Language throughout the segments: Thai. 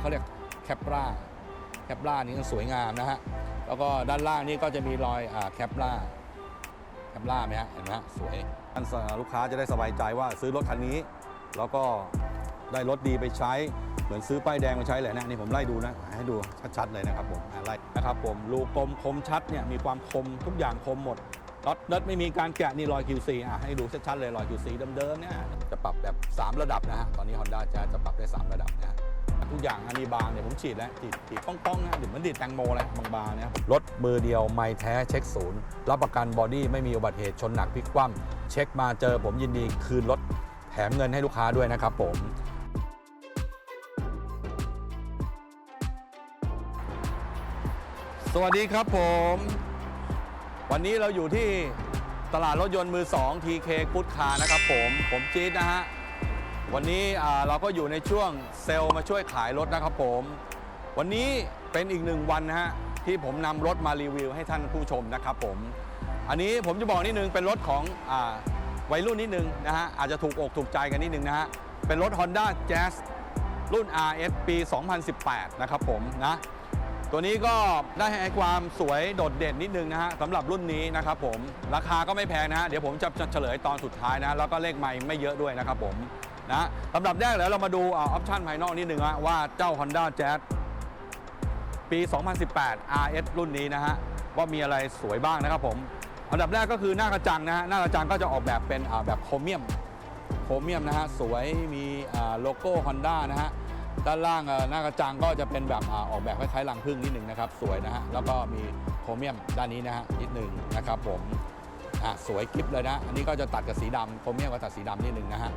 เขาเรียกแคปราแคปรานี่ก็สวยงามนะฮะ แล้วก็ด้านล่างนี่ก็จะมีรอยอแคปราแคปราไหมฮะ เห็นไหมฮะสวยท่านลูกค้าจะได้สบายใจว่าซื้อรถคันนี้ แล้วก็ได้รถดีไปใช้ เหมือนซื้อป้ายแดงมาใช้เลยนะนี่ผมไล่ดูนะ ให้ดูชัดๆเลยนะครับผมไล่นะครับผมรูกลมคมชัดเนี่ยมีความคมทุกอย่างคมหมดน็อตน็อตไม่มีการแกะนี่รอย QC อะให้ดูชัดๆเลยรอย QC เดิมๆเนี่ยจะปรับแบบ 3 ระดับนะฮะตอนนี้ Honda จะจะปรับได้ 3 ระดับนะฮะ ทุกอย่างอันนี้บางเนี่ยผมฉีดแล้วฉีดฉีดป้องๆนะหรือมันดีดแตงโมเลยบางๆเนี่ยรถมือเดียวไม่แท้เช็คศูนย์รับประกันบอดี้ไม่มีอุบัติเหตุชนหนักพลิกคว่ำเช็คมาเจอผมยินดีคืนรถแถมเงินให้ลูกค้าด้วยนะครับผมสวัสดีครับผม วันนี้เราอยู่ที่ตลาดรถยนต์มือ 2 TK กุดคานะครับผม ผมจี๊ดนะฮะ วันนี้เราก็อยู่ในช่วงเซลล์มาช่วยขายรถนะครับผม วันนี้เป็นอีกหนึ่งวันนะฮะที่ผมนำรถมารีวิวให้ท่านผู้ชมนะครับผม อันนี้ผมจะบอกนิดนึงเป็นรถของอวัยรุ่นนิดนึงนะฮะอาจจะถูกอกถูกใจกันนิดนึงนะฮะเป็นรถ Honda Jazz รุ่น RS ปี 2018 นะครับผมนะตัวนี้ก็ได้ให้ความสวยโดดเด่นนิดนึงนะฮะสำหรับรุ่นนี้นะครับผม ราคาก็ไม่แพงนะฮะเดี๋ยวผมจะจะเฉลยตอนสุดท้ายนะแล้วก็เลขไม่ไม่เยอะด้วยนะครับผม นะลำดับแรกแล้วเรามาดูออปชันภายนอกนิดนึงว่าเจ้า Honda Jazz ปี 2018 RS รุ่นนี้นะฮะว่ามีอะไรสวยบ้างนะครับผมอันดับแรกก็คือหน้ากระจังนะฮะหน้ากระจังก็จะออกแบบเป็นแบบโครเมียมโครเมียมนะฮะสวยมีโลโก้ Honda นะฮะด้านล่างหน้ากระจังก็จะเป็นแบบออกแบบคล้ายๆรังผึ้งนิดหนึ่งนะครับสวยนะฮะแล้วก็มีโครเมียมด้านนี้นะฮะนิดหนึ่งนะครับผมสวยกริบเลยนะ อันนี้ก็จะตัดกับสีดำโครเมียมก็ตัดสีดำนิดหนึ่งนะฮะ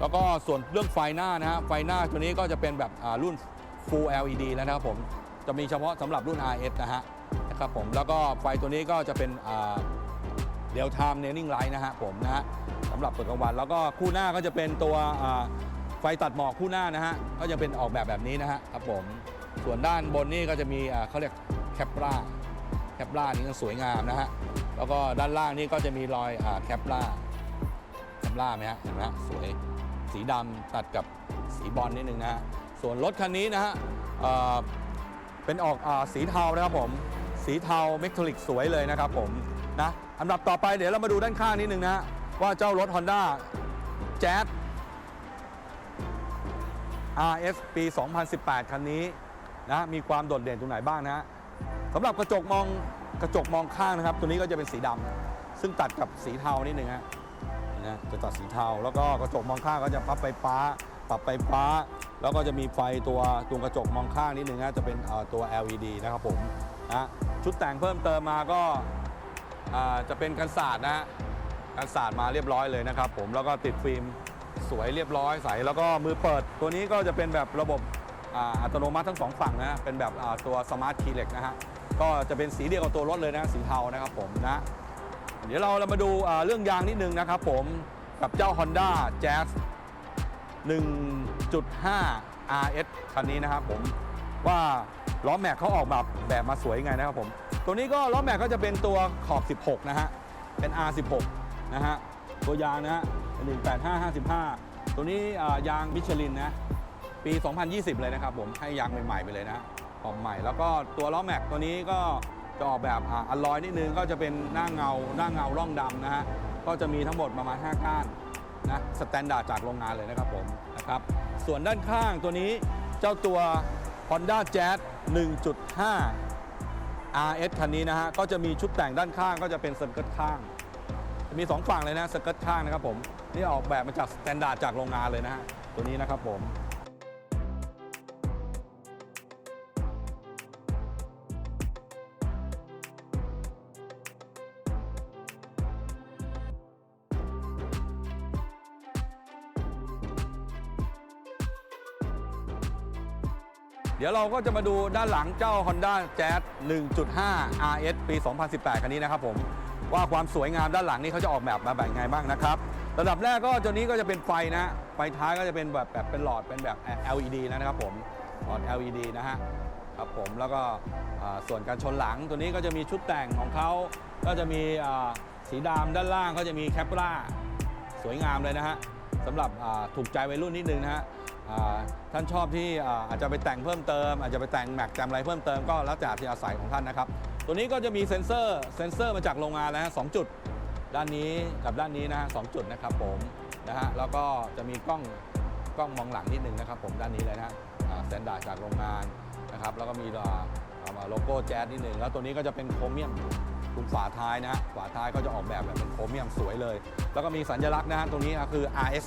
แล้วก็ส่วนเรื่องไฟหน้านะฮะไฟหน้าตัวนี้ก็จะเป็นแบบรุ่น Full LED แล้วนะครับผมจะมีเฉพาะสำหรับรุ่น RS นะฮะนะครับผมแล้วก็ไฟตัวนี้ก็จะเป็นเดียวไทม์เนนิ่งไลท์นะฮะผมนะฮะสำหรับเปิดกลางวัน แล้วก็คู่หน้าก็จะเป็นตัวไฟตัดหมอกคู่หน้านะฮะก็จะเป็นออกแบบแบบนี้นะฮะครับผมส่วนด้านบนนี่ก็จะมีเขาเรียกแคปราแคปรานี่ก็สวยงามนะฮะแล้วก็ด้านล่างนี่ก็จะมีรอยแคปราแคปราไหมฮะเห็นไหมสวย สีดำตัดกับสีบอลนิดนึงนะฮะส่วนรถคันนี้นะฮะเเป็นออกอสีเทานะครับผม สีเทาเมทัลลิกสวยเลยนะครับผมนะอันดับต่อไปเดี๋ยวเรามาดูด้านข้างนิดนึงนะว่าเจ้ารถ Honda Jazz RS ปี 2018 คันนี้นะมีความโดดเด่นตรงไหนบ้างนะฮะสำหรับกระจกมองกระจกมองข้างนะครับ ตัวนี้ก็จะเป็นสีดำซึ่งตัดกับสีเทานิดนึงฮะ นะจะตัดสีเทา แล้วก็กระจกมองข้างก็จะพับไฟฟ้า ปรับไฟฟ้า แล้วก็จะมีไฟตัวตัวกระจกมองข้างนิดนึงนะจะเป็นตัว LED นะครับผมนะชุดแต่งเพิ่มเติมมาก็าจะเป็นกันศาสตร์นะกันศาสตร์มาเรียบร้อยเลยนะครับผมแล้วก็ติดฟิล์มสวยเรียบร้อยใสแล้วก็มือเปิด ตัวนี้ก็จะเป็นแบบระบบอัตโนมัติทั้งสองฝั่งนะเป็นแบบตัวสมาร์ทคีย์เล็กนะฮะก็จะเป็นสีเดียวกับตัวรถเลยนะสีเทานะครับผมนะ เดี๋ยวเราเรามาดูเรื่องยางนิดนึงนะครับผมกับเจ้า Honda Jazz 1.5 RS คันนี้นะครับผมว่าล้อแม็กเขาออกแบบแบบมาสวยยังไงนะครับผม ตัวนี้ก็ล้อแม็กก็จะเป็นตัวขอบ 16 นะฮะ เป็น R16 นะฮะ ตัวยางนะฮะ18555 ตัวนี้ยางมิชลินนะ ปี 2020 เลยนะครับผม ให้ยางใหม่ ๆ ไปเลยนะฮะออกใหม่ แล้วก็ตัวล้อแม็กตัวนี้ก็ จะออกแบบอัลลอยนิดนึงก็จะเป็นหน้าเงาหน้าเงาร่องดำนะฮะก็จะมีทั้งหมดประมาณ 5 ก้านนะสแตนดาร์ดจากโรงงานเลยนะครับผมนะครับส่วนด้านข้างตัวนี้เจ้าตัว Honda Jazz 1.5 RS คันนี้นะฮะก็จะมีชุดแต่งด้านข้างก็จะเป็นสเกิร์ตข้างจะมี 2 ฝั่งเลยนะสเกิร์ตข้างนะครับผมนี่ออกแบบมาจากสแตนดาร์ดจากโรงงานเลยนะฮะตัวนี้นะครับผม เดี๋ยวเราก็จะมาดูด้านหลังเจ้า Honda Jazz 1.5 RS ปี 2018 คันนี้นะครับผมว่าความสวยงามด้านหลังนี้เขาจะออกแบบมาแบบไงบ้างนะครับ ระดับแรกก็ตัวนี้ก็จะเป็นไฟนะ ไฟท้ายก็จะเป็นแบบแบบเป็นหลอดเป็นแบบ LED นะครับผมหลอด LED นะฮะครับผมแล้วก็ส่วนการชนหลังตัวนี้ก็จะมีชุดแต่งของเขาก็จะมีสีดำด้านล่างก็จะมีแคปราสวยงามเลยนะฮะสำหรับถูกใจวัยรุ่นนิดนึงนะฮะ ท่านชอบที่อาจจะไปแต่งเพิ่มเติม อาจจะไปแต่งแม็กแต่งอะไรเพิ่มเติมก็แล้วแต่ที่อาศัยของท่านนะครับ ตัวนี้ก็จะมีเซ็นเซอร์เซ็นเซอร์มาจากโรงงานแล้วฮะสองจุด ด้านนี้กับด้านนี้นะฮะสองจุดนะครับผมนะฮะแล้วก็จะมีกล้องกล้องมองหลังนิดนึงนะครับ ผมด้านนี้เลยนะฮะแตนดาร์ดจากโรงงานนะครับแล้วก็มีโลโก้แจ๊สนิดนึงแล้วตัวนี้ก็จะเป็นโครเมียมตรงฝาท้ายนะฮะฝาท้ายก็จะออกแบบแบบเป็นโครเมียมสวยเลย แล้วก็มีสัญลักษณ์นะฮะตรงนี้คือ RS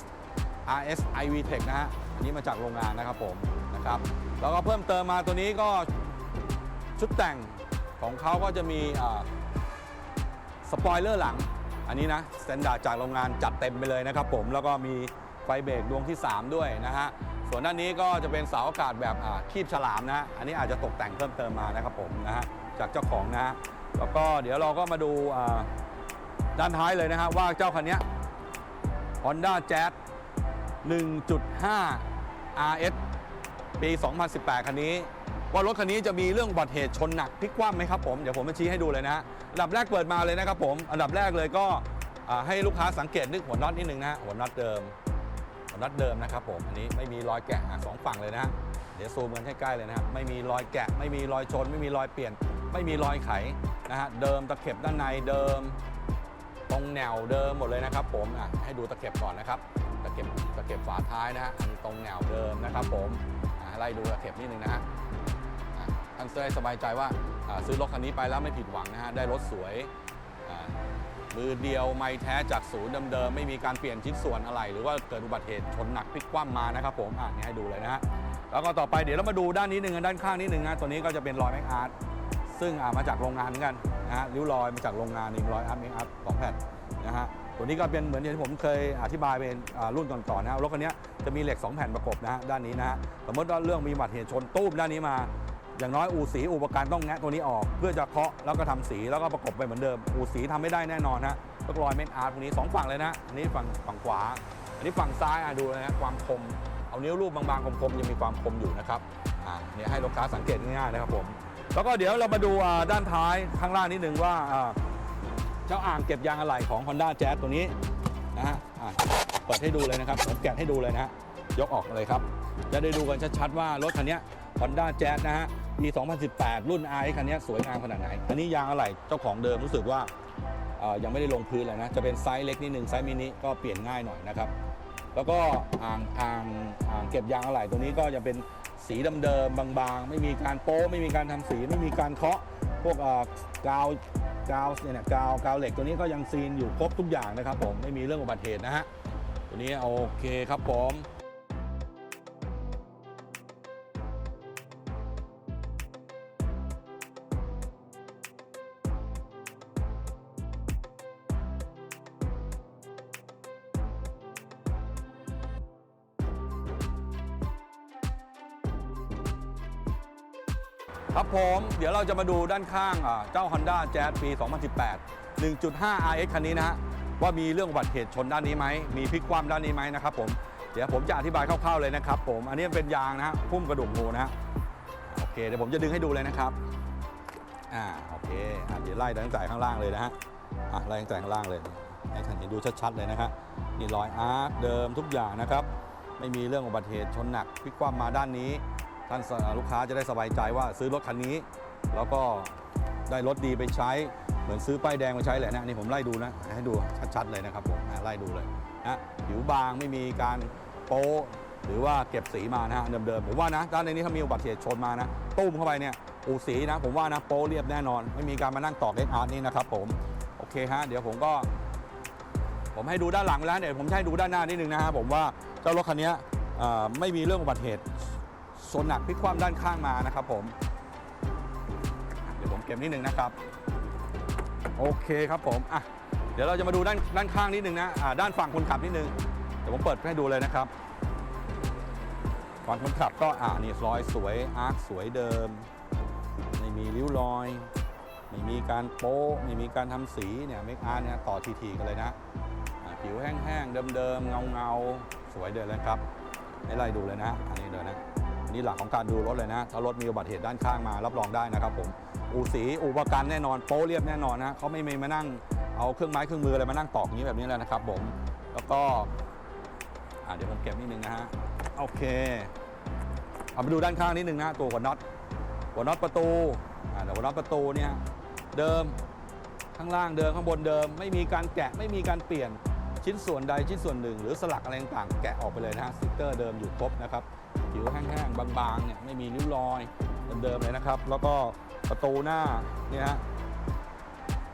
RS IV Tech นะฮะอันนี้มาจากโรงงานนะครับผมนะครับแล้วก็เพิ่มเติมมาตัวนี้ก็ชุดแต่งของเขาก็จะมีสปอยเลอร์หลัง อันนี้นะสแตนดาร์ดจากโรงงานจัดเต็มไปเลยนะครับผมแล้วก็มีไฟเบรกดวงที่ 3 ด้วยนะฮะส่วนด้านนี้ก็จะเป็นเสาอากาศแบบคีบฉลามนะ อันนี้อาจจะตกแต่งเพิ่มเติมมานะครับผมนะฮะจากเจ้าของนะฮะแล้วก็เดี๋ยวเราก็มาดูด้านท้ายเลยนะฮะว่าเจ้าคันนี้ Honda Jazz 1.5 RS ปี 2018 คันนี้ ว่ารถคันนี้จะมีเรื่องอุบัติเหตุชนหนักพลิกคว่ำไหมครับผม เดี๋ยวผมมาชี้ให้ดูเลยนะอันดับแรกเปิดมาเลยนะครับผม อันดับแรกเลยก็ให้ลูกค้าสังเกตนึกหัวน็อตนิดนึงนะหัวน็อตเดิม หัวน็อตเดิมนะครับผม อันนี้ไม่มีรอยแกะสองฝั่งเลยนะ เดี๋ยวซูมกันให้ใกล้ๆเลยนะครับ ไม่มีรอยแกะ ไม่มีรอยชน ไม่มีรอยเปลี่ยน ไม่มีรอยไขนะฮะ เดิมตะเข็บด้านในเดิม ตรงแนวเดิมหมดเลยนะครับผมอะให้ดูตะเข็บก่อนนะครับ เข็บตะเข็บฝาท้ายนะฮะอันตรงแนวเดิมนะครับผมไล่ดูตะเข็บนิดนึงนะฮะอะท่านจะได้สบายใจว่าซื้อรถคันนี้ไปแล้วไม่ผิดหวังนะฮะได้รถสวยมือเดียวไม่แท้จากศูนย์เดิมๆไม่มีการเปลี่ยนชิ้นส่วนอะไร หรือว่าเกิดอุบัติเหตุชนหนักพลิกคว่ำมานะครับผมอะนี่ให้ดูเลยนะฮะแล้วก็ต่อไปเดี๋ยวเรามาดูด้านนี้หนึ่งด้านข้างนิดหนึ่งนะตัวนี้ก็จะเป็นรอยแม็กอาร์ตซึ่งอ่ามาจากโรงงานเหมือนกันนะฮะริ้วรอยมาจากโรงงานนี่รอยอาร์ตแม็กอาร์ตสองแผ่นนะฮะ ตัวนี้ก็เป็นเหมือนที่ผมเคยอธิบายเป็นรุ่นก่อนๆนะรถคันนี้จะมีเหล็ก 2 แผ่นประกบนะฮะด้านนี้นะฮะสมมติว่าเรื่องมีบัติเหตุชนตู้มด้านนี้มา อย่างน้อยอูสีอุปกรณ์ต้องแงะตัวนี้ออก เพื่อจะเคาะแล้วก็ทำสีแล้วก็ประกบไปเหมือนเดิม อูสีทำไม่ได้แน่นอนฮะต้องรอยเม็ดอาร์ตพวกนี้สองฝั่งเลยนะอันนี้ฝั่งฝั่งขวา อันนี้ฝั่งซ้ายอะดูนะฮะความคม เอานิ้วรูปบางๆคมๆยังมีความคมอยู่นะครับอ่าเนี่ยให้ลูกค้าสังเกตง่ายๆนะครับผมแล้วก็เดี๋ยวเรามาดูด้านท้ายข้างล่างนิดนึงว่า เจ้าอ่างเก็บยางอะไหล่ของ Honda Jazz ตัวนี้นะฮะอะเปิดให้ดูเลยนะครับผมแกะให้ดูเลยนะฮะยกออกเลยครับ จะได้ดูกันชัดๆว่ารถคันนี้ Honda Jazz นะฮะปี2018 รุ่น i คันนี้สวยงามขนาดไหน อันนี้ยางอะไหล่เจ้าของเดิมรู้สึกว่ายังไม่ได้ลงพื้นเลยนะ จะเป็นไซส์เล็กนิดนึงไซส์มินิก็เปลี่ยนง่ายหน่อยนะครับ แล้วก็อ่างอ่างอ่างเก็บยางอะไหล่ตัวนี้ก็จะเป็นสีเดิมๆบางๆ ไม่มีการโป๊ะไม่มีการทำสี ไม่มีการเคาะพวกกาว กาวเนี่ยกาวกาวเหล็กตัวนี้ก็ยังซีนอยู่ครบทุกอย่างนะครับผมไม่มีเรื่องอุบัติเหตุนะฮะตัวนี้โอเคครับผม ครับผมเดี๋ยวเราจะมาดูด้านข้างอ่าเจ้า Honda Jazz ปี 2018 1.5 RX คันนี้นะฮะว่ามีเรื่องอุบัติเหตุชนด้านนี้ไหมมีพลิกคว่ำด้านนี้ไหมนะครับผมเดี๋ยวผมจะอธิบายคร่าวๆเลยนะครับผมอันนี้เป็นยางนะฮะพุ่มกระดูกงูนะฮะโอเคเดี๋ยวผมจะดึงให้ดูเลยนะครับอ่าโอเคอะเดี๋ยวไล่ตั้งแต่ข้างล่างเลยนะฮะอะไล่ตั้งแต่ข้างล่างเลยให้ท่านเห็นดูชัดๆเลยนะครับนี่รอยอาร์คเดิมทุกอย่างนะครับไม่มีเรื่องอุบัติเหตุชนหนักพลิกคว่ำมาด้านนี้ ท่านลูกค้าจะได้สบายใจว่าซื้อรถคันนี้ แล้วก็ได้รถดีไปใช้ เหมือนซื้อป้ายแดงมาใช้แหละนะนี่ผมไล่ดูนะ ให้ดูชัดๆเลยนะครับผมไล่ดูเลยนะผิวบางไม่มีการโป๊หรือว่าเก็บสีมานะฮะเดิมๆผมว่านะด้านในนี้ถ้ามีอุบัติเหตุชนมานะตุ้มเข้าไปเนี่ยอูสีนะ ผมว่านะโป๊เรียบแน่นอน ไม่มีการมานั่งตอกเล็กอาร์ตนี่นะครับผมโอเคฮะเดี๋ยวผมก็ ผมให้ดูด้านหลังแล้วเดี๋ยวผมให้ดูด้านหน้านิดนึงนะฮะผมว่าเจ้ารถคันนี้ไม่มีเรื่องอุบัติเหตุ ชนหนักพลิกคว่ำด้านข้างมานะครับผม เดี๋ยวผมเก็บนิดนึงนะครับ โอเคครับผมอะเดี๋ยวเราจะมาดูด้านด้านข้างนิดนึงนะอ่าด้านฝั่งคนขับนิดนึงเดี๋ยวผมเปิดให้ดูเลยนะครับฝั่งคนขับก็อ่านี่รอยสวยอาร์คสวยเดิม ไม่มีริ้วรอย ไม่มีการโป๊ไม่มีการทำสีเนี่ยเมคอาร์เนี่ยต่อทีๆกันเลยนะผิวแห้งๆเดิมๆเงาๆสวยเดินเลยครับให้ไล่ดูเลยนะ อันนี้เดินนะ นี้หลักของการดูรถเลยนะ ถ้ารถมีอุบัติเหตุด้านข้างมารับรองได้นะครับผมอูสีอูปกระกันแน่นอนโป๊เรียบแน่นอนนะเขาไม่มีมานั่งเอาเครื่องไม้เครื่องมืออะไรมานั่งตอกอย่างนี้แบบนี้แล้วนะครับผมแล้วก็เดี๋ยวผมเก็บนิดนึงนะฮะโอเคเอามาดูด้านข้างนิดนึงนะตัวหัวน็อตหัวน็อตประตูอ่าเดี๋ยวหัวน็อตประตูเนี่ยเดิมข้างล่างเดิมข้างบนเดิม ไม่มีการแกะไม่มีการเปลี่ยนชิ้นส่วนใดชิ้นส่วนหนึ่ง หรือสลักอะไรต่างแกะออกไปเลยนะฮะสติ๊กเกอร์เดิมอยู่ครบนะครับ ผิวแห้งๆบางๆเนี่ยไม่มีริ้วรอยเดิมๆเลยนะครับ แล้วก็ประตูหน้าเนี่ยฮะ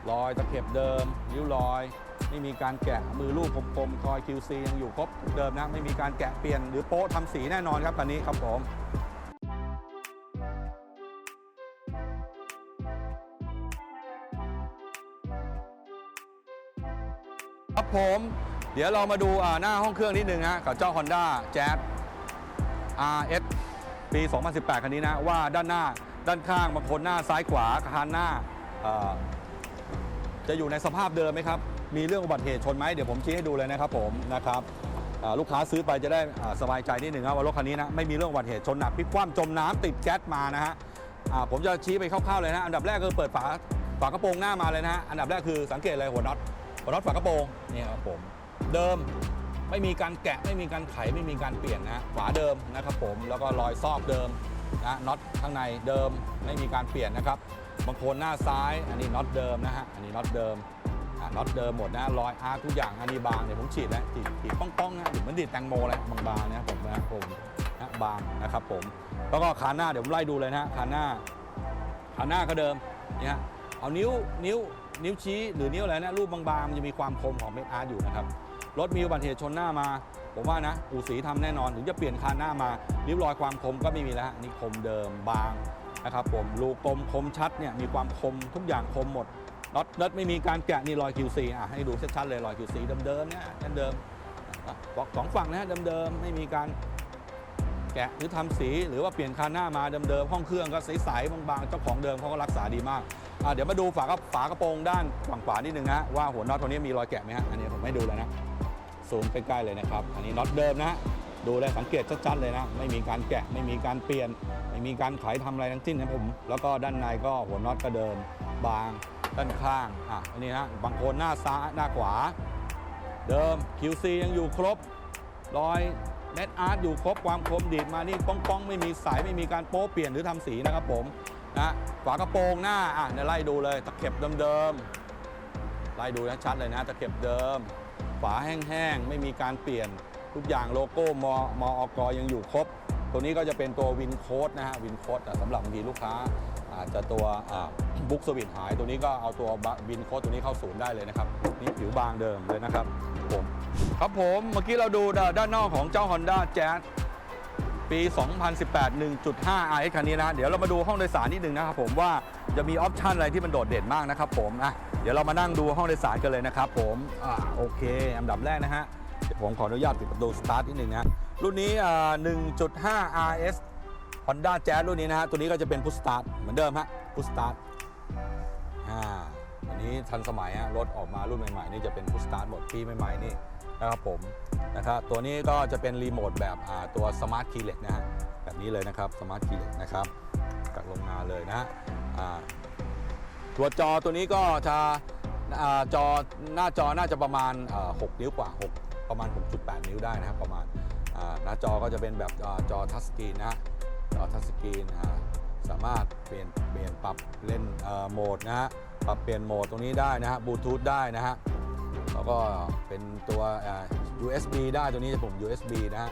รอยตะเข็บเดิมริ้วรอยไม่มีการแกะมือลูกคมๆคอย QC ยังอยู่ครบเดิมนะ ไม่มีการแกะเปลี่ยนหรือโป๊ะทำสีแน่นอนครับคันนี้ครับผมครับผม เดี๋ยวเรามาดูอ่าหน้าห้องเครื่องนิดนึงฮะกับเจ้า Honda Jazz RS ปี 2018 คันนี้นะว่าด้านหน้าด้านข้างบางคนหน้าซ้ายขวาคันหน้าจะอยู่ในสภาพเดิมไหมครับ มีเรื่องอุบัติเหตุชนไหมเดี๋ยวผมชี้ให้ดูเลยนะครับผมนะครับลูกค้าซื้อไปจะได้สบายใจนิดหนึ่งครับว่ารถคันนี้นะไม่มีเรื่องอุบัติเหตุชนหนักพลิกคว่ำจมน้ำติดแก๊สมานะฮะผมจะชี้ไปคร่าวๆเลยนะอันดับแรกคือเปิดฝาฝากระโปรงหน้ามาเลยนะฮะอันดับแรกคือสังเกตเลยหัวน็อตหัวน็อตฝากระโปรงนี่ครับผมเดิม ไม่มีการแกะไม่มีการไขไม่มีการเปลี่ยนนะฝาเดิมนะครับผมแล้วก็รอยซอกเดิมนะน็อตข้างในเดิมไม่มีการเปลี่ยนนะครับบางโคนหน้าซ้าย อันนี้น็อตเดิมนะฮะอันนี้น็อตเดิมน็อตเดิมหมดนะรอยอาร์ทุกอย่างอันนี้บางเดี๋ยผมฉีดนะฉีดฉีดป้องๆนะเหมือนดีดแตงโมเลยบางๆนะผมนะผมนะบางนะครับผมแล้วก็คาหน้าเดี๋ยวผมไล่ดูเลยนะฮะคาหน้าขาหน้าก็เดิมเนี่ยเอานิ้วนิ้วนิ้วชี้หรือนิ้วอะไรนะรูปบางๆมันจะมีความคมของเม็ดอาร์ตอยู่นะครับ รถมีอุบัติเหตุชนหน้ามา ผมว่านะอูสีทำแน่นอนถึงจะเปลี่ยนคานหน้ามาริ้วรอยความคมก็ไม่มีแล้วนี่คมเดิมบางนะครับผมรูกลมคมชัดเนี่ยมีความคมทุกอย่างคมหมดน็อตน็อตไม่มีการแกะนี่รอย QC อะให้ดูชัดๆเลยรอย QC เดิมๆเนี่ยเดิมๆอะบอกสองฝั่งนะฮะเดิมๆไม่มีการแกะหรือทำสีหรือว่าเปลี่ยนคันหน้ามาเดิมๆห้องเครื่องก็ใสๆบางๆเจ้าของเดิมเขาก็รักษาดีมากเดี๋ยวมาดูฝากระฝากระโปรงด้านฝั่งขวานิดนึงนะว่าหัวน็อตตัวนี้มีรอยแกะไหมฮะอันนี้ผมให้ดูเลยนะ ซูมใกล้ๆเลยนะครับ อันนี้น็อตเดิมนะฮะดูได้สังเกตชัดๆเลยนะ ไม่มีการแกะไม่มีการเปลี่ยน ไม่มีการไขทำอะไรทั้งสิ้นนะผม แล้วก็ด้านในก็หัวน็อตก็เดิมบางด้านข้างอะอันนี้นะบางคนหน้าซ้ายหน้าขวา เดิม QC ยังอยู่ครบรอยเน็ตอาร์ตอยู่ครบความคมดีดมานี่ป้องๆ ไม่มีสายไม่มีการโป๊เปลี่ยนหรือทำสีนะครับผมนะฝากระโปรงหน้าอะเดี๋ยวไล่ดูเลยตะเข็บเดิมๆไล่ดูชัดเลยนะตะเข็บเดิม ฝาแห้งๆ ไม่มีการเปลี่ยนทุกอย่างโลโก้มอมอกยังอยู่ครบ ตัวนี้ก็จะเป็นตัววินโค้ดนะฮะวินโค้ดสำหรับบางทีลูกค้าอาจจะตัวบุ๊กสวิตหาย ตัวนี้ก็เอาตัววินโค้ดตัวนี้เข้าศูนย์ได้เลยนะครับ นี่ผิวบางเดิมเลยนะครับผมครับผมเมื่อกี้เราดูด้านนอกของเจ้า Honda Jazz ปี 2018 1.5 RS คันนี้นะ เดี๋ยวเรามาดูห้องโดยสารนิดนึงนะครับผมว่าจะมีออปชันอะไรที่มันโดดเด่นมากนะครับผมอะเดี๋ยวเรามานั่งดูห้องโดยสารกันเลยนะครับผมอ่าโอเค อันดับแรกนะฮะเดี๋ยวผมขออนุญาตปิดประตูสตาร์ทนิดนึงนะรุ่นนี้อ่า1.5 RS Honda Jazz รุ่นนี้นะฮะ ตัวนี้ก็จะเป็นพุชสตาร์ทเหมือนเดิมฮะพุชสตาร์ทอ่าอันนี้ทันสมัยฮะรถออกมารุ่นใหม่ๆนี่จะเป็นพุชสตาร์ทหมดปีใหม่ๆนี่ นะครับผมนะครับตัวนี้ก็จะเป็นรีโมทแบบตัวสมาร์ทคีย์เล็กนะฮะแบบนี้เลยนะครับสมาร์ทคีย์เล็กนะครับกัดลงมาเลยนะตัวจอตัวนี้ก็จะอจอหน้าจอน่าจะประมาณ 6 นิ้วกว่า 6 ประมาณ 6.8 นิ้วได้นะครับประมาณหน้าจอก็จะเป็นแบบอจอทัชสกรีนนะจอทัชสกรีนสามารถเปลี่ยนเปลี่ยนปรับเล่นโหมดนะฮะปรับเปลี่ยนโหมดตรงนี้ได้นะฮะบลูทูธได้นะฮะ แล้วก็เป็นตัว USB ได้ตัวนี้จะผม USB นะฮะ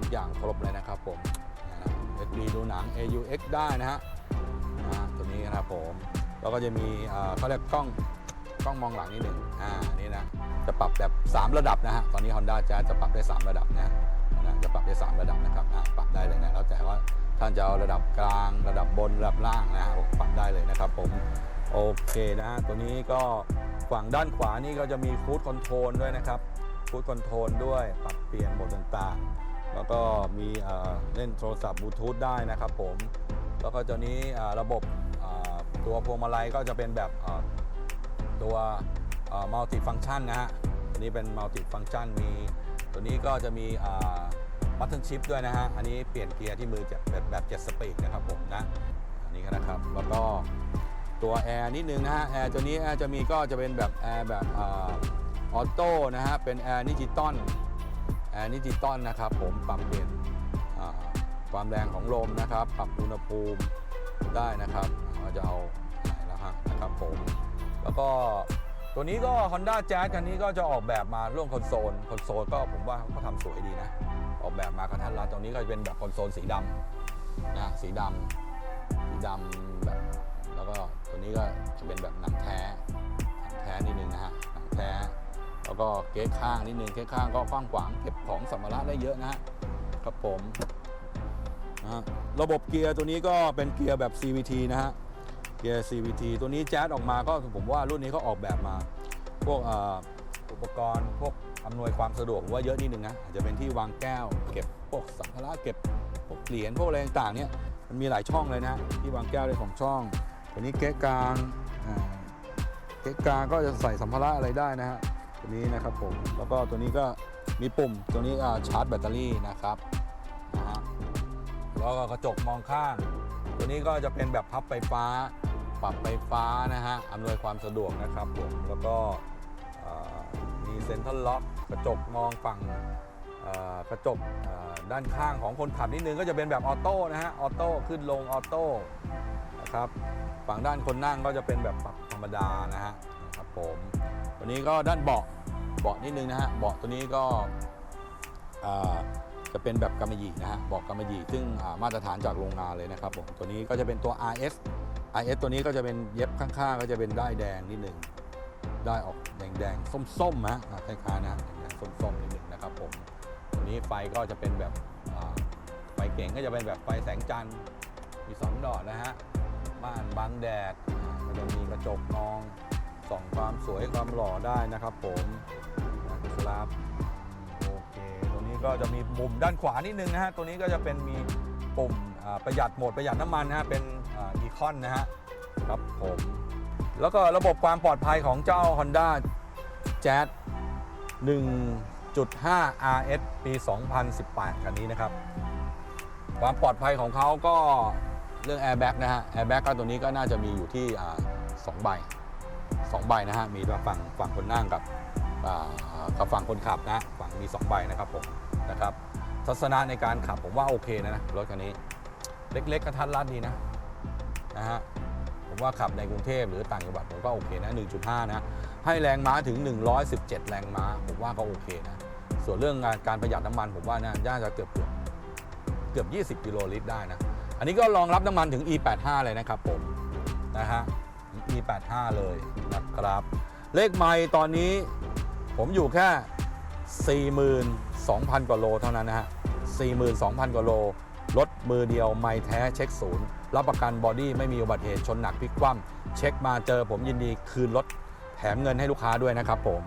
ทุกอย่างครบเลยนะครับผมนะ USB ดูหนัง AUX ได้นะฮะนะตัวนี้นะครับผม แล้วก็จะมีเขาเรียกกล้องกล้องมองหลังนิดหนึ่งอ่านี่นะจะปรับแบบ 3 ระดับนะฮะตอนนี้ Honda จะจะปรับได้ 3 ระดับนะนะจะปรับได้ 3 ระดับนะครับปรับได้เลยนะแล้วแต่ว่าท่านจะเอาระดับกลางระดับบนระดับล่างนะฮะปรับได้เลยนะครับผมโอเคนะตัวนี้ก็ ฝั่งด้านขวานี่ก็จะมีฟูดคอนโทรลด้วยนะครับฟูดคอนโทรลด้วยปรับเปลี่ยนโหมดต่างๆ แล้วก็มีเล่นโทรศัพท์บลูทูธได้นะครับผมแล้วก็ตัวนี้ระบบตัวพวงมาลัยก็จะเป็นแบบตัวมัลติฟัง c t ชันนะฮะตัวนี้เป็นมัลติฟัง c t ชันมีตัวนี้ก็จะมีบัตเทิลชิพด้วยนะฮะ อันนี้เปลี่ยนเกียร์ที่มือจะแบบแบบเจ็ดสปีดนะครับผมนะ อันนี้นะครับ แล้วก็ ตัวแอร์นิดนึงนะฮะแอร์ตัวนี้แอร์จะมีก็จะเป็นแบบแอร์แบบออโต้นะฮะเป็นแอร์ดิจิตอลแอแอร์นิติตอนนะครับผมปรับเปลี่ยนความแรงของลมนะครับ ปรับอุณหภูมิได้นะครับเราจะเอาไหนละฮะนะครับผมแล้วก็ตัวนี้ก็ Honda Jazz คันนี้ก็จะออกแบบมาร่วมคอนโซลคอนโซลก็ผมว่าเขาทำสวยดีนะ ออกแบบมากระทัดรัดตรงนี้ก็จะเป็นแบบคอนโซลสีดำนะสีดำสีดำ นี้ก็จะเป็นแบบหนังแท้หนังแท้นิดนึงนะฮะหนังแท้แล้วก็เก๊กข้างนิดนึงเก๊กข้างก็กว้างขวางเก็บของสัมภาระได้เยอะนะฮะครับผมนะระบบเกียร์ตัวนี้ก็เป็นเกียร์แบบ CVT นะฮะเกียร์ CVT ตัวนี้แจ๊ดออกมาก็ผมว่ารุ่นนี้เขาออกแบบมา พวกอ่ออุปกรณ์พวกอำนวยความสะดวกผมว่าเยอะนิดนึงนะอาจจะเป็นที่วางแก้ว เก็บพวกสัมภาระเก็บพวกเหรียญพวกอะไรต่างๆเนี่ยมันมีหลายช่องเลยนะที่วางแก้วได้ของช่อง ตัวนี้เก๊กกลางเก๊กกลางก็จะใส่สัมภาระอะไรได้นะฮะตัวนี้นะครับผมแล้วก็ตัวนี้ก็มีปุ่มตัวนี้ชาร์จแบตเตอรี่นะครับนะฮะแล้วก็กระจกมองข้าง ตัวนี้ก็จะเป็นแบบพับไฟฟ้า ปรับไฟฟ้านะฮะอำนวยความสะดวกนะครับผมแล้วก็มีเซ็นทรัลล็อกกระจกมองฝั่งกระจกด้านข้างของคนขับนิดนึงก็จะเป็นแบบออโต้นะฮะออโต้ขึ้นลงออโต้ นะครับ ฝั่งด้านคนนั่งก็จะเป็นแบบปรับธรรมดานะฮะนะครับผมตัวนี้ก็ด้านเบาะเบาะนิดนึงนะฮะเบาะตัวนี้ก็จะเป็นแบบกำมะหยี่นะฮะเบาะกำมะหยี่ซึ่งมาตรฐานจากโรงงานเลยนะครับผมตัวนี้ก็จะเป็นตัว RS IS ตัวนี้ก็จะเป็นเย็บข้างๆ ก็จะเป็นได้แดงนิดหนึ่งได้ออกแดงๆส้มๆนะคล้ายๆนะแดงๆส้มๆนิดหนึ่งนะครับผมตัวนี้ไฟก็จะเป็นแบบไฟเก่งก็จะเป็นแบบไฟแสงจันทร์มีสองดอกนะฮะ ม่านบังแดดก็จะมีกระจกมองส่องความสวยความหล่อได้นะครับผมนะครับโอเคตัวนี้ก็จะมีมุมด้านขวานิดนึงนะฮะตัวนี้ก็จะเป็นมีปุ่มประหยัดโหมดประหยัดน้ำมันนะฮะเป็นอีคอนนะฮะครับผมแล้วก็ระบบความปลอดภัยของเจ้า Honda Jazz 1.5 RS ปี 2018 คันนี้นะครับ ความปลอดภัยของเขาก็ เรื่อง Airbag นะฮะ Airbag ก็ตัวนี้ก็น่าจะมีอยู่ที่สองใบสองใบนะฮะมีฝั่งฝั่งคนนั่งกับกับฝั่งคนขับนะฝั่งมีสองใบนะครับผมนะครับทัศนะในการขับผมว่าโอเคนะรถคันนี้ เล็ก ๆกระทัดรัดดีนะนะฮะผมว่าขับในกรุงเทพหรือต่างจังหวัดผมก็โอเคนะ 1.5 นะ ให้แรงม้าถึง 117 แรงม้า ผมว่าก็โอเคนะ ส่วนเรื่องการประหยัดน้ำมันผมว่าน่าจะเกือบเกือบเกือบ 20 กิโลลิตรได้นะ อันนี้ก็รองรับน้ำมันถึง E85 เลยนะครับผมนะฮะ E85 เลยนะครับ เลขไมล์ตอนนี้ผมอยู่แค่ 42,000 กว่าโลเท่านั้นนะฮะ 42,000 กว่าโล รถมือเดียวไม่แท้เช็คศูนย์ รับประกันบอดี้ไม่มีอุบัติเหตุชนหนักพลิกคว่ำเช็คมาเจอผมยินดีคืนรถแถมเงินให้ลูกค้าด้วยนะครับผม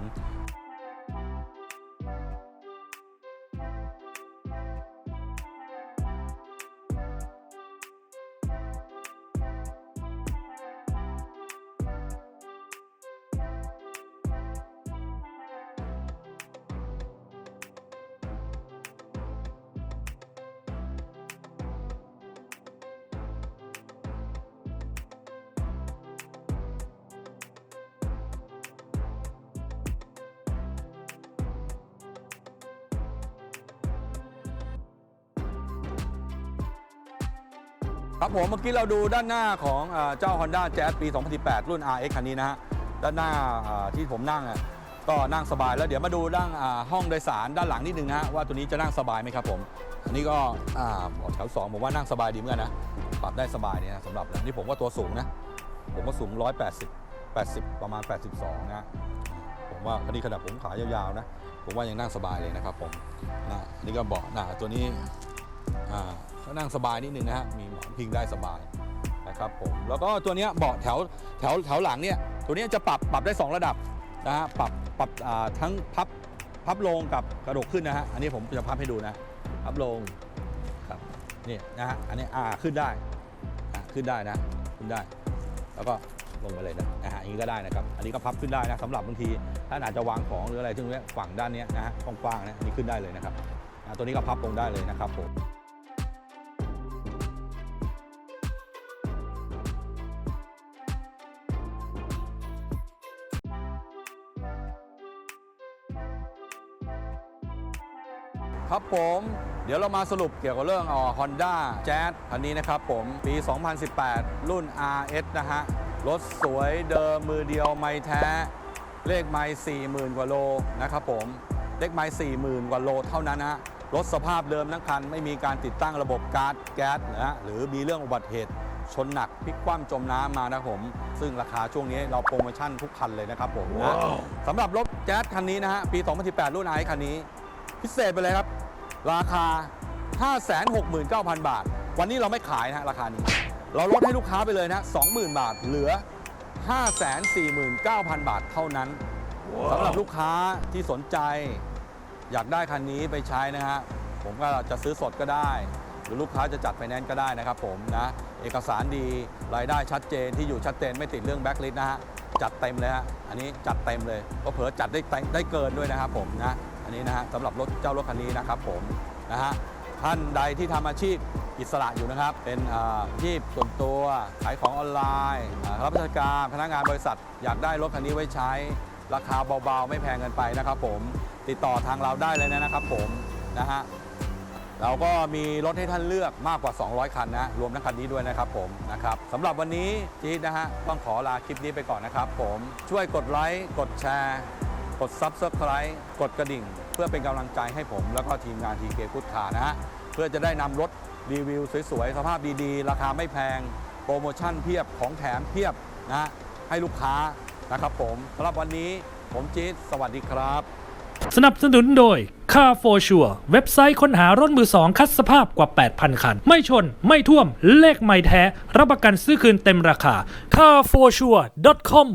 ครับผมเมื่อกี้เราดูด้านหน้าของเอ่อเจ้า Honda Jazz ปี 2018 รุ่น RX คันนี้นะฮะด้านหน้าที่ผมนั่งก็นั่งสบายแล้วเดี๋ยวมาดูด้านห้องโดยสารด้านหลังนิดนึงนะฮะว่าตัวนี้จะนั่งสบายไหมครับผมอันนี้ก็อ่าแถว2ผมว่านั่งสบายดีเหมือนกันนะปรับได้สบายเนี่ยนะสำหรับอันนี่ผมว่าตัวสูงนะผมก็สูง 180 80 ประมาณ 82 นะผมว่าอันนี้ขนาดผมขายาวๆนะผมว่ายังนั่งสบายเลยนะครับผมนะนี่ก็เบาะหนาตัวนี้อ่า ก็นั่งสบายนิดนึงนะฮะมีหมอนพิงได้สบายนะครับผมแล้วก็ตัวนี้เบาะแถวแถวแถวหลังเนี่ยตัวนี้จะปรับปรับได้ 2 ระดับนะฮะปรับปรับทั้งพับพับลงกับกระดกขึ้นนะฮะอันนี้ผมจะพับให้ดูนะพับลงครับนี่นะฮะอันนี้อ่าขึ้นได้ขึ้นได้นะขึ้นได้ แล้วก็ลงไปเลยนะนะฮะอย่างนี้ก็ได้นะครับ อันนี้ก็พับขึ้นได้นะสำหรับบางทีถ้าอาจจะวางของหรืออะไรซึ่งเนี้ยฝั่งด้านเนี้ยนะฮะกว้างๆนะอันนี้ขึ้นได้เลยนะครับตัวนี้ก็พับลงได้เลยนะครับผม ครับผมเดี๋ยวเรามาสรุปเกี่ยวกับเรื่องอ๋อ Honda Jazz คันนี้นะครับผมปี 2018 รุ่น RS นะฮะ รถสวยเดิมมือเดียวไม่แท้ เลขไม่40,000 กว่าโลนะครับผม เลขไม่40,000 กว่าโลเท่านั้นนะฮะ รถสภาพเดิมทั้งคัน ไม่มีการติดตั้งระบบก๊าซแก๊สนะฮะหรือมีเรื่องอุบัติเหตุชนหนักพลิกคว่ำจมน้ำมานะครับผม ซึ่งราคาช่วงนี้เราโปรโมชั่นทุกคันเลยนะครับผมนะสำหรับรถแจ๊สคันนี้นะฮะปี 2018 รุ่นไอคันนี้ พิเศษไปเลยครับ ราคา 569,000 บาท วันนี้เราไม่ขายนะฮะราคานี้ เราลดให้ลูกค้าไปเลยนะ20,000 บาท เหลือ 549,000 บาทเท่านั้นสำหรับลูกค้าที่สนใจ อยากได้คันนี้ไปใช้นะฮะ ผมก็จะซื้อสดก็ได้ หรือลูกค้าจะจัดไฟแนนซ์ก็ได้นะครับผมนะ เอกสารดี รายได้ชัดเจนที่อยู่ชัดเจนไม่ติดเรื่องแบ็คลิสต์นะฮะ จัดเต็มเลยฮะ อันนี้จัดเต็มเลยก็เผลอๆจัดได้เต็มได้เกินด้วยนะครับผมนะ อันนี้นะฮะสำหรับรถเจ้ารถคันนี้นะครับผมนะฮะท่านใดที่ทำอาชีพอิสระอยู่นะครับ เป็นอาชีพส่วนตัวขายของออนไลน์รับราชการพนักงานบริษัท อยากได้รถคันนี้ไว้ใช้ ราคาเบาๆ ไม่แพงเกินไปนะครับผมติดต่อทางเราได้เลยนะครับผมนะฮะเราก็มีรถให้ท่านเลือกมากกว่า 200 คันนะ รวมทั้งคันนี้ด้วยนะครับผมนะครับสำหรับวันนี้จี๊ดนะฮะต้องขอลาคลิปนี้ไปก่อนนะครับผมช่วยกดไลค์กดแชร์ กด Subscribe กดกระดิ่ง เพื่อเป็นกำลังใจให้ผมแล้วก็ทีมงานทีเคพุทธานะฮะ เพื่อจะได้นำรถรีวิวสวยๆ สภาพดีๆ ราคาไม่แพง โปรโมชั่นเพียบของแถมเพียบนะฮะให้ลูกค้านะครับผมสำหรับวันนี้ผมจี๊ดสวัสดีครับ สนับสนุนโดย Car for Sure เว็บไซต์ค้นหารถมือสองคัดสภาพกว่า 8,000 คัน ไม่ชน ไม่ท่วม เลขไม่แท้ รับประกันซื้อคืนเต็มราคา carforsure.com